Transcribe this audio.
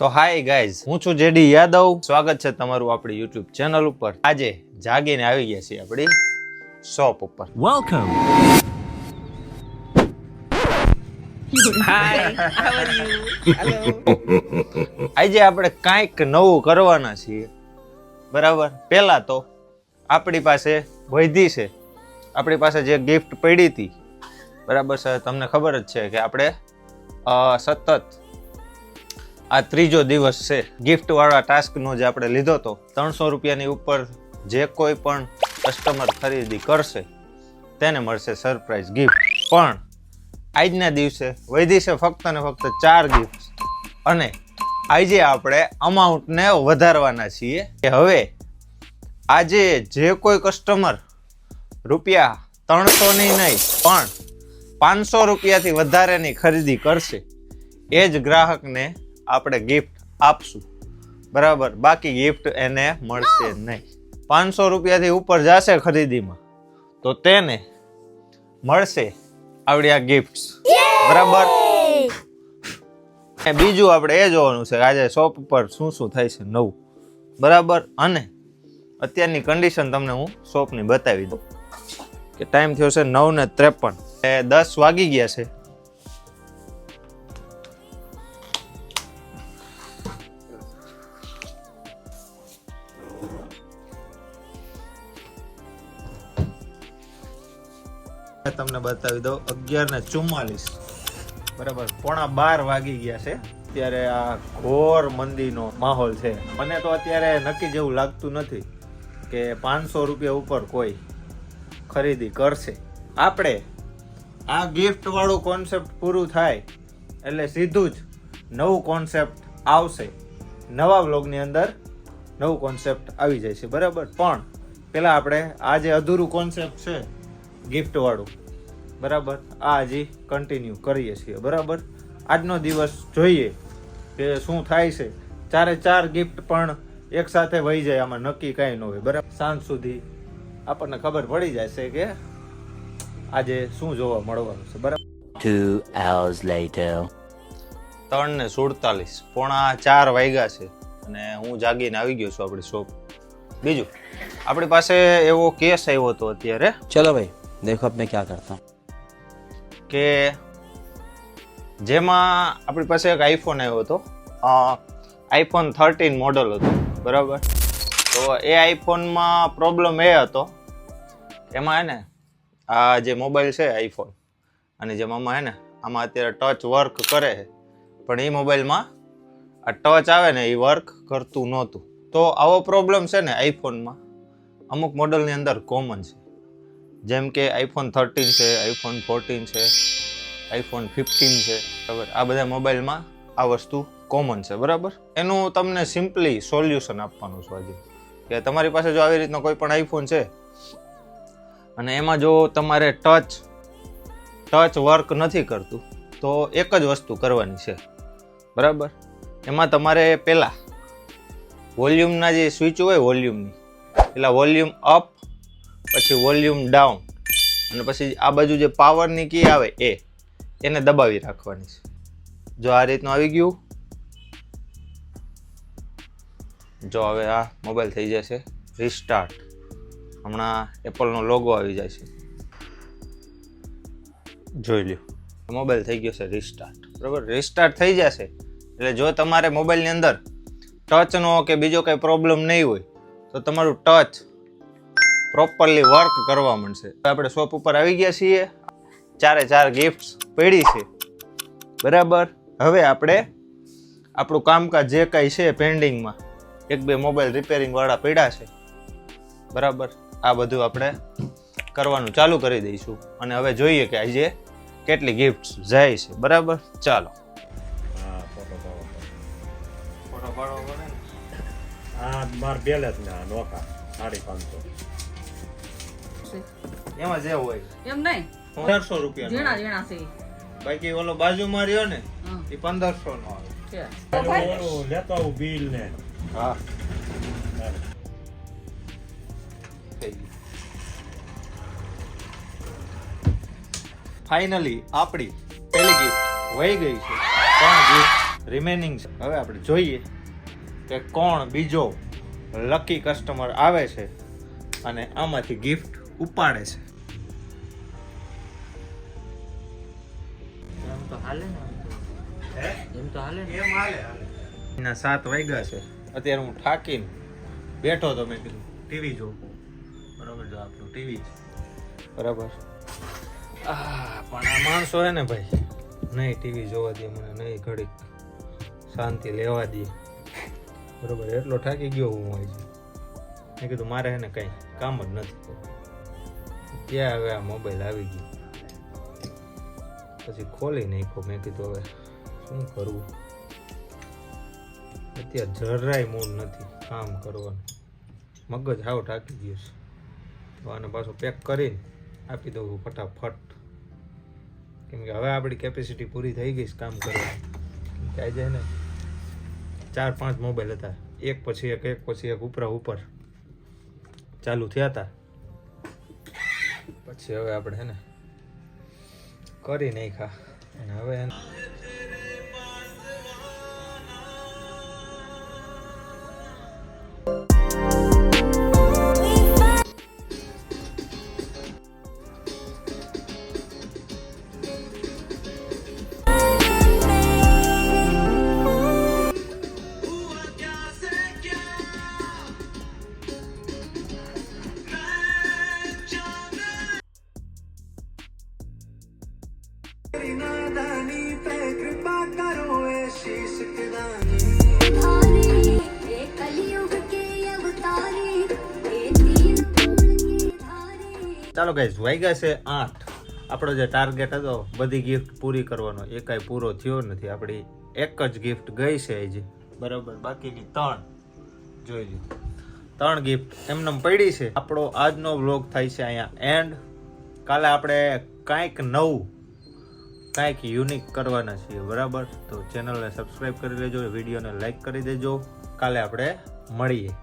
તો hi guys હું છું જેડી યાદવ. સ્વાગત છે તમારું આપણી યુટ્યુબ ચેનલ ઉપર. આજે જાગીને આવી ગયા છીએ આપણી શોપ ઉપર. વેલકમ આજે આપણે કાંઈક નવું કરવાના છીએ. બરાબર? પહેલા તો આપણી પાસે વૈધી છે. આપણી પાસે જે ગિફ્ટ પડી હતી. બરાબર સર તમને ખબર જ છે કે આપણે સતત આ ત્રીજો દિવસ છે. ગિફ્ટ વાળા ટાસ્કનો જે આપણે લીધો હતો ત્રણસો રૂપિયાની ઉપર જે કોઈ પણ કસ્ટમર ખરીદી કરશે, તેને મળશે સરપ્રાઈઝ ગિફ્ટ પણ આજના દિવસે વૈધી છે ફક્ત ને ફક્ત ચાર ગિફ્ટ અને આજે આપણે અમાઉન્ટને વધારવાના છીએ. કે હવે આજે જે કોઈ કસ્ટમર રૂપિયા ત્રણસોની નહીં, પણ પાંચસો રૂપિયાથી વધારેની ખરીદી કરશે, એ જ ગ્રાહકને આપણે ગિફ્ટ આપશું. બરાબર? બાકી ગિફ્ટ એને મળશે નહીં. પાંચસો રૂપિયાથી ઉપર જશે ખરીદીમાં. તો તેને મળશે આવડી આ ગિફ્ટ્સ બરાબર? બીજું આપણે એ જોવાનું છે આજે શોપ પર શું શું થાય છે નવું. બરાબર? અને અત્યારની કન્ડિશન તમને હું શોપની બતાવી દઉં. કે ટાઈમ થયો છે નવ ને ત્રેપન. એ દસ વાગી ગયા છે. તમને બતાવી દઉં, અગિયાર ને ચુમ્માલીસ. બરાબર, પોણા બાર વાગી ગયા છે. અત્યારે આ ઘોર મંદીનો માહોલ છે. મને તો અત્યારે નક્કી જેવું લાગતું નથી કે પાંચસો રૂપિયા ઉપર કોઈ ખરીદી કરશે. આપણે આ ગિફ્ટવાળું કોન્સેપ્ટ પૂરું થાય એટલે સીધું જ નવું કોન્સેપ્ટ આવશે. નવા બ્લોગની અંદર નવું કોન્સેપ્ટ આવી જાય છે બરાબર? પણ પેલા આપણે આ જે અધૂરું કોન્સેપ્ટ છે ગિફ્ટવાળું બરાબર? આજે કન્ટિન્યુ કરીએ છીએ. બરાબર? આજનો દિવસ જોઈએ કે શું થાય છે. ચારે ચાર ગિફ્ટ પણ એકસાથે વહી જાય આમાં નક્કી કાંઈ ન હોય. બરાબર? સાંજ સુધી આપણને ખબર પડી જાય છે કે આજે શું જોવા મળવાનું છે. બરાબર? Two hours later. ત્રણ ને સુડતાલીસ. પોણા ચાર વાગ્યા છે અને હું જાગીને આવી ગયો છું આપણી શોપ બીજું આપણી પાસે એવો કેસ આવ્યો હતો અત્યારે. ચલો ભાઈ. देखो अब मैं क्या करता हूँ કે જેમાં આપણી પાસે એક આઈફોન આવ્યો હતો આઈફોન થર્ટીન મોડલ હતું બરાબર તો એ આઈફોનમાં પ્રોબ્લેમ એ હતો એમાં હે ને આ જે મોબાઈલ છે આઈફોન અને જેમાં આમાં હે ને આમાં અત્યારે ટચ વર્ક કરે છે પણ એ મોબાઈલમાં આ ટચ આવે ને એ વર્ક કરતું નહોતું તો આવો પ્રોબ્લેમ છે ને આઈફોનમાં અમુક મોડલની અંદર કોમન છે જેમ કે આઈફોન થર્ટીન છે આઈફોન ફોર્ટીન છે આઈફોન ફિફ્ટીન છે, બરાબર? આ બધા મોબાઈલમાં આ વસ્તુ કોમન છે, બરાબર? એનું તમને સિમ્પલી સોલ્યુશન આપવાનું છે આજે કે તમારી પાસે જો આવી રીતનો કોઈ પણ આઈફોન છે, અને એમાં જો તમારે ટચ ટચ વર્ક નથી કરતું, તો એક જ વસ્તુ કરવાની છે, બરાબર? એમાં તમારે પહેલાં વોલ્યુમના જે સ્વિચ હોય વોલ્યુમની પેલા વોલ્યુમ અપ પછી વોલ્યુમ ડાઉન. અને પછી આ બાજુ જે પાવરની કી આવે એ, એને દબાવી રાખવાની છે. જો આ રીતનું આવી ગયું. જો હવે આ મોબાઈલ થઈ જશે. રિસ્ટાર્ટ હમણાં એપલનો લોગો આવી જાય છે. જોઈ લ્યો. મોબાઈલ થઈ ગયો છે રિસ્ટાર્ટ બરાબર? રિસ્ટાર્ટ થઈ જશે. એટલે જો તમારે મોબાઈલની અંદર ટચનો કે બીજો કંઈ પ્રોબ્લેમ નહીં હોય, તો તમારું ટચ પ્રોપરલી વર્ક કરવા માંડશે. આપણે શોપ ઉપર આવી ગયા છીએ. ચારે ચાર ગિફ્ટ્સ પડી છે. બરાબર? હવે આપણે આપણું કામકાજ જે કાંઈ છે પેન્ડિંગમાં એક બે મોબાઈલ રિપેરિંગવાળા પડ્યા છે. બરાબર? આ બધું આપણે કરવાનું ચાલુ કરી દઈશું. અને હવે જોઈએ કે આજે કેટલી ગિફ્ટ્સ જાય છે. બરાબર? ચાલો. હા ને માર બેલેસ ને આ નોકા સાડી પાંચસો. એમાં જે હોય. એમ નહીં? પંદરસો રૂપિયા ઝીણા ઝીણા છે બાકી ઓલો બાજુમાં રહ્યો ને એ પંદરસો નો આવે. લેતો આવું બિલ ને. હા. ફાઇનલી આપણી પહેલી ગિફ્ટ વહી ગઈ છે. ત્રણ ગિફ્ટ રિમેનિંગ છે. હવે આપણે જોઈએ કે કોણ બીજો લકી કસ્ટમર આવે છે અને આમાંથી ગિફ્ટ ઉપાડે છે. એમ તો હાલે એમ તો. એમ હાલે ને એના સાત વાગ્યા છે. અત્યારે હું થાકીને બેઠો તો મેં કીધું. ટીવી જોઉં બરાબર જો આપણું ટીવી બરાબર. આ પણ આ માણસો હે ને ભાઈ નહીં ટીવી જોવા દે મને નહીં ઘડીક શાંતિ લેવા દે. બરોબર એટલો થાકી ગયો હું હોય છે. મેં કીધું મારે હે ને કંઈ કામ જ નથી કરવું. ત્યાં હવે આ મોબાઈલ આવી ગયો. પછી ખોલી નાખ્યો. મેં કીધું હવે શું કરવું? અત્યારે જરાય મૂડ નથી કામ કરવાનું. મગજ હાવ ટાકી ગયું છે. તો આને પાછું પેક કરીને આપી દઉં ફટાફટ. કેમ કે હવે આપણી કેપેસિટી પૂરી થઈ ગઈ છે કામ કરવાની. કે આજે ને ચાર પાંચ મોબાઈલ હતા. એક પછી એક એક પછી એક, ઉપરા, ઉપર. ચાલુ થયા હતા. પછી હવે આપણે હે ને કરી નાખ્યા. અને હવે ચાલો ગાઈઝ વાગ્યા છે આઠ. આપણો જે ટાર્ગેટ હતો, બધી ગિફ્ટ પૂરી કરવાનો, એ કાંઈ પૂરો થયો નથી. આપણી એક જ ગિફ્ટ ગઈ છે હજી. બરાબર, બાકીની ત્રણ. જોઈ લો ત્રણ ગિફ્ટ એમને પડી છે. આપણો આજનો વ્લોગ થાય છે અહીંયા એન્ડ કાલે આપણે કાંઈક નવું, કાંઈક યુનિક કરવાના છીએ, બરાબર? તો ચેનલને સબસ્ક્રાઈબ કરી લેજો વિડીયોને લાઈક કરી દેજો. કાલે આપણે મળીએ.